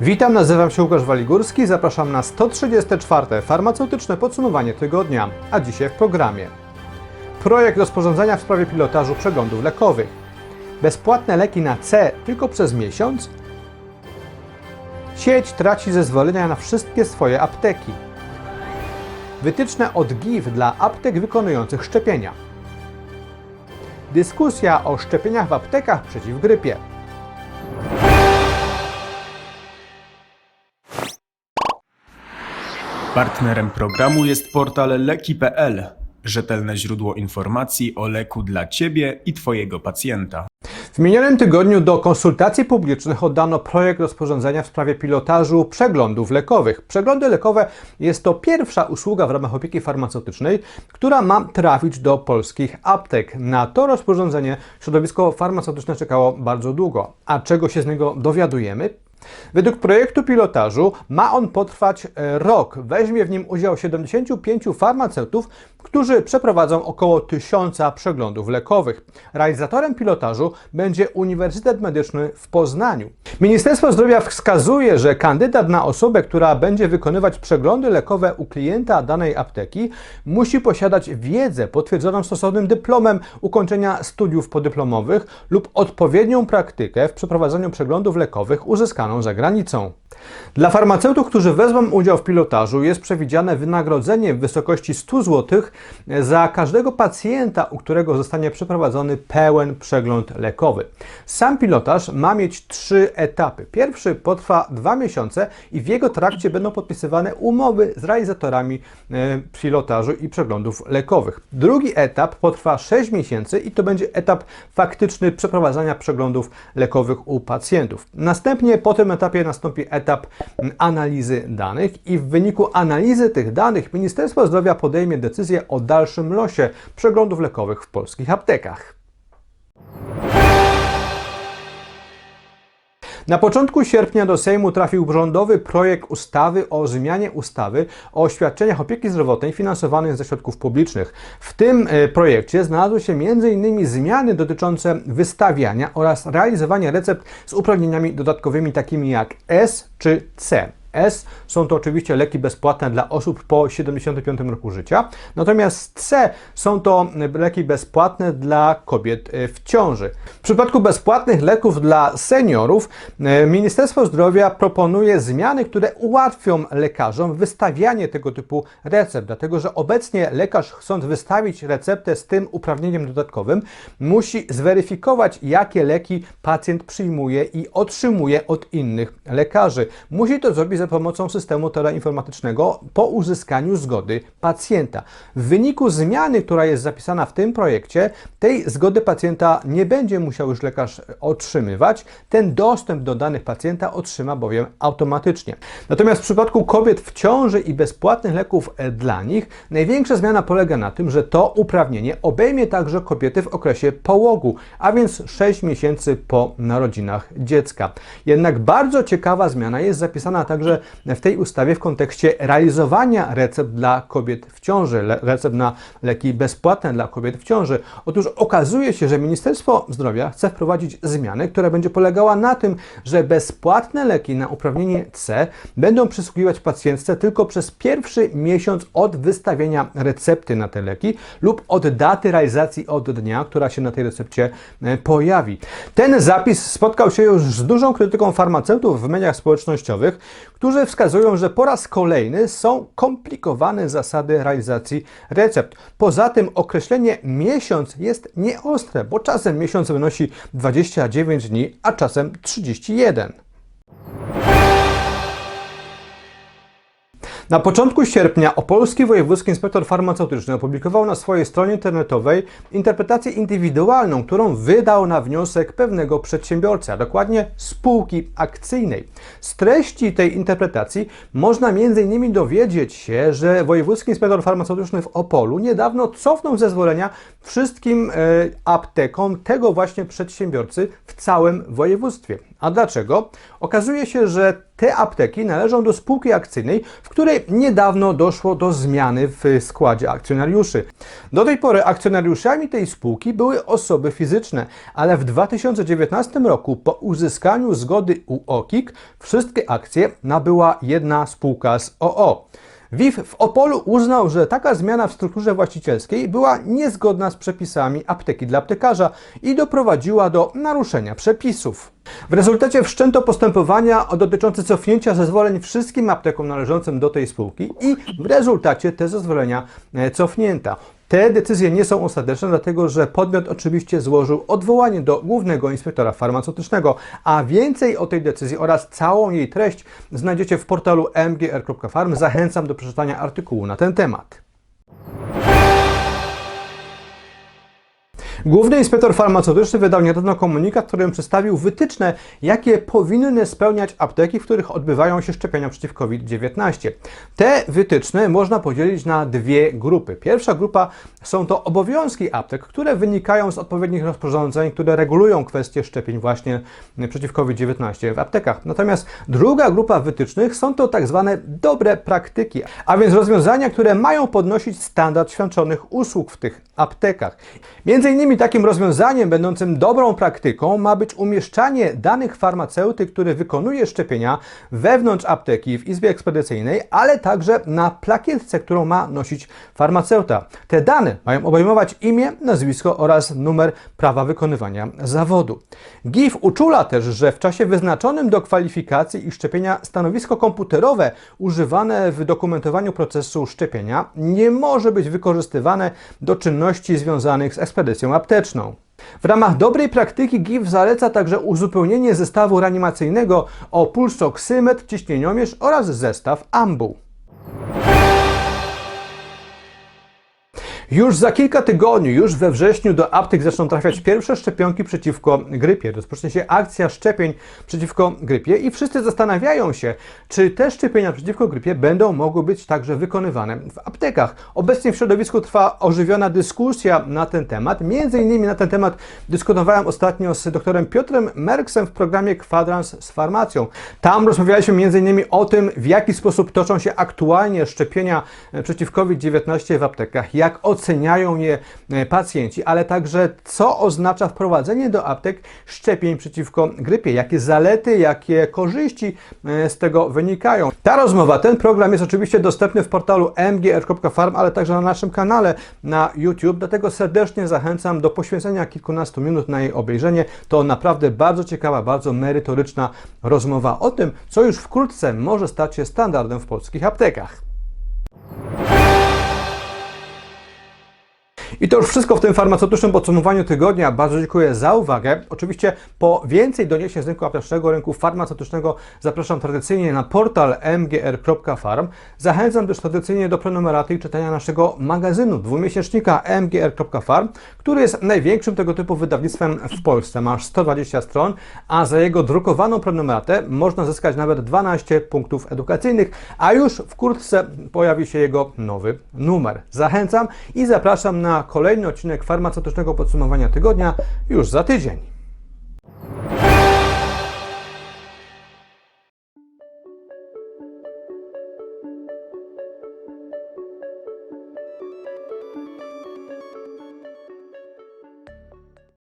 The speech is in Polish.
Witam, nazywam się Łukasz Waligórski, zapraszam na 134. farmaceutyczne podsumowanie tygodnia, a dzisiaj w programie. Projekt rozporządzenia w sprawie pilotażu przeglądów lekowych. Bezpłatne leki na C tylko przez miesiąc? Sieć traci zezwolenia na wszystkie swoje apteki. Wytyczne od GIF dla aptek wykonujących szczepienia. Dyskusja o szczepieniach w aptekach przeciw grypie. Partnerem programu jest portal leki.pl, rzetelne źródło informacji o leku dla Ciebie i Twojego pacjenta. W minionym tygodniu do konsultacji publicznych oddano projekt rozporządzenia w sprawie pilotażu przeglądów lekowych. Przeglądy lekowe jest to pierwsza usługa w ramach opieki farmaceutycznej, która ma trafić do polskich aptek. Na to rozporządzenie środowisko farmaceutyczne czekało bardzo długo. A czego się z niego dowiadujemy? Według projektu pilotażu ma on potrwać e, rok. Weźmie w nim udział 75 farmaceutów, którzy przeprowadzą około 1000 przeglądów lekowych. Realizatorem pilotażu będzie Uniwersytet Medyczny w Poznaniu. Ministerstwo Zdrowia wskazuje, że kandydat na osobę, która będzie wykonywać przeglądy lekowe u klienta danej apteki, musi posiadać wiedzę potwierdzoną stosownym dyplomem ukończenia studiów podyplomowych lub odpowiednią praktykę w przeprowadzaniu przeglądów lekowych uzyskaną za granicą. Dla farmaceutów, którzy wezmą udział w pilotażu, jest przewidziane wynagrodzenie w wysokości 100 zł za każdego pacjenta, u którego zostanie przeprowadzony pełen przegląd lekowy. Sam pilotaż ma mieć trzy etapy. Pierwszy potrwa dwa miesiące i w jego trakcie będą podpisywane umowy z realizatorami e, pilotażu i przeglądów lekowych. Drugi etap potrwa 6 miesięcy i to będzie etap faktyczny przeprowadzania przeglądów lekowych u pacjentów. Następnie po tym etapie nastąpi etap analizy danych i w wyniku analizy tych danych Ministerstwo Zdrowia podejmie decyzję o dalszym losie przeglądów lekowych w polskich aptekach. Na początku sierpnia do Sejmu trafił rządowy projekt ustawy o zmianie ustawy o świadczeniach opieki zdrowotnej finansowanych ze środków publicznych. W tym e, projekcie znalazły się m.in. zmiany dotyczące wystawiania oraz realizowania recept z uprawnieniami dodatkowymi takimi jak S czy C. S są to oczywiście leki bezpłatne dla osób po 75 roku życia, natomiast C są to leki bezpłatne dla kobiet e, w ciąży. W przypadku bezpłatnych leków dla seniorów e, Ministerstwo Zdrowia proponuje zmiany, które ułatwią lekarzom wystawianie tego typu recept, dlatego że obecnie lekarz chcąc wystawić receptę z tym uprawnieniem dodatkowym, musi zweryfikować, jakie leki pacjent przyjmuje i otrzymuje od innych lekarzy. Musi to zrobić za pomocą systemu teleinformatycznego po uzyskaniu zgody pacjenta. W wyniku zmiany, która jest zapisana w tym projekcie, tej zgody pacjenta nie będzie musiał już lekarz otrzymywać. Ten dostęp do danych pacjenta otrzyma bowiem automatycznie. Natomiast w przypadku kobiet w ciąży i bezpłatnych leków dla nich, największa zmiana polega na tym, że to uprawnienie obejmie także kobiety w okresie połogu, a więc 6 miesięcy po narodzinach dziecka. Jednak bardzo ciekawa zmiana jest zapisana także w tej ustawie w kontekście realizowania recept dla kobiet w ciąży, recept na leki bezpłatne dla kobiet w ciąży. Otóż okazuje się, że Ministerstwo Zdrowia chce wprowadzić zmianę, która będzie polegała na tym, że bezpłatne leki na uprawnienie C będą przysługiwać pacjentce tylko przez pierwszy miesiąc od wystawienia recepty na te leki lub od daty realizacji od dnia, która się na tej recepcie e, pojawi. Ten zapis spotkał się już z dużą krytyką farmaceutów w mediach społecznościowych, którzy wskazują, że po raz kolejny są komplikowane zasady realizacji recept. Poza tym określenie miesiąc jest nieostre, bo czasem miesiąc wynosi 29 dni, a czasem 31. Na początku sierpnia Opolski Wojewódzki Inspektor Farmaceutyczny opublikował na swojej stronie internetowej interpretację indywidualną, którą wydał na wniosek pewnego przedsiębiorcy, a dokładnie spółki akcyjnej. Z treści tej interpretacji można m.in. dowiedzieć się, że Wojewódzki Inspektor Farmaceutyczny w Opolu niedawno cofnął zezwolenia wszystkim e, aptekom tego właśnie przedsiębiorcy w całym województwie. A dlaczego? Okazuje się, że te apteki należą do spółki akcyjnej, w której niedawno doszło do zmiany w składzie akcjonariuszy. Do tej pory akcjonariuszami tej spółki były osoby fizyczne, ale w 2019 roku po uzyskaniu zgody UOKiK wszystkie akcje nabyła jedna spółka z OO. WIF w Opolu uznał, że taka zmiana w strukturze właścicielskiej była niezgodna z przepisami apteki dla aptekarza i doprowadziła do naruszenia przepisów. W rezultacie wszczęto postępowania dotyczące cofnięcia zezwoleń wszystkim aptekom należącym do tej spółki i w rezultacie te zezwolenia e, cofnięto. Te decyzje nie są ostateczne, dlatego że podmiot oczywiście złożył odwołanie do głównego inspektora farmaceutycznego, a więcej o tej decyzji oraz całą jej treść znajdziecie w portalu mgr.farm. Zachęcam do przeczytania artykułu na ten temat. Główny inspektor farmaceutyczny wydał niedawno komunikat, którym przedstawił wytyczne, jakie powinny spełniać apteki, w których odbywają się szczepienia przeciw COVID-19. Te wytyczne można podzielić na dwie grupy. Pierwsza grupa są to obowiązki aptek, które wynikają z odpowiednich rozporządzeń, które regulują kwestie szczepień właśnie przeciw COVID-19 w aptekach. Natomiast druga grupa wytycznych są to tak zwane dobre praktyki, a więc rozwiązania, które mają podnosić standard świadczonych usług w tych aptekach. Między innymi takim rozwiązaniem będącym dobrą praktyką ma być umieszczanie danych farmaceuty, który wykonuje szczepienia wewnątrz apteki w izbie ekspedycyjnej, ale także na plakietce, którą ma nosić farmaceuta. Te dane mają obejmować imię, nazwisko oraz numer prawa wykonywania zawodu. GIF uczula też, że w czasie wyznaczonym do kwalifikacji i szczepienia stanowisko komputerowe używane w dokumentowaniu procesu szczepienia nie może być wykorzystywane do czynności związanych z ekspedycją apteczną. W ramach dobrej praktyki GIF zaleca także uzupełnienie zestawu reanimacyjnego o pulsoksymetr, ciśnieniomierz oraz zestaw ambu. Już za kilka tygodni, już we wrześniu do aptek zaczną trafiać pierwsze szczepionki przeciwko grypie. Rozpocznie się akcja szczepień przeciwko grypie i wszyscy zastanawiają się, czy te szczepienia przeciwko grypie będą mogły być także wykonywane w aptekach. Obecnie w środowisku trwa ożywiona dyskusja na ten temat. Między innymi na ten temat dyskutowałem ostatnio z doktorem Piotrem Merksem w programie Kwadrans z farmacją. Tam rozmawialiśmy między innymi o tym, w jaki sposób toczą się aktualnie szczepienia e, przeciw COVID-19 w aptekach, jak oceniają je e, pacjenci, ale także co oznacza wprowadzenie do aptek szczepień przeciwko grypie, jakie zalety, jakie korzyści e, z tego wynikają. Ta rozmowa, ten program jest oczywiście dostępny w portalu mgr.farm, ale także na naszym kanale na YouTube, dlatego serdecznie zachęcam do poświęcenia kilkunastu minut na jej obejrzenie. To naprawdę bardzo ciekawa, bardzo merytoryczna rozmowa o tym, co już wkrótce może stać się standardem w polskich aptekach. I to już wszystko w tym farmaceutycznym podsumowaniu tygodnia. Bardzo dziękuję za uwagę. Oczywiście po więcej doniesień z rynku aptecznego, rynku farmaceutycznego zapraszam tradycyjnie na portal mgr.farm. Zachęcam też tradycyjnie do prenumeraty i czytania naszego magazynu dwumiesięcznika mgr.farm, który jest największym tego typu wydawnictwem w Polsce. Masz 120 stron, a za jego drukowaną prenumeratę można zyskać nawet 12 punktów edukacyjnych, a już wkrótce pojawi się jego nowy numer. Zachęcam i zapraszam na kolejny odcinek farmaceutycznego podsumowania tygodnia już za tydzień.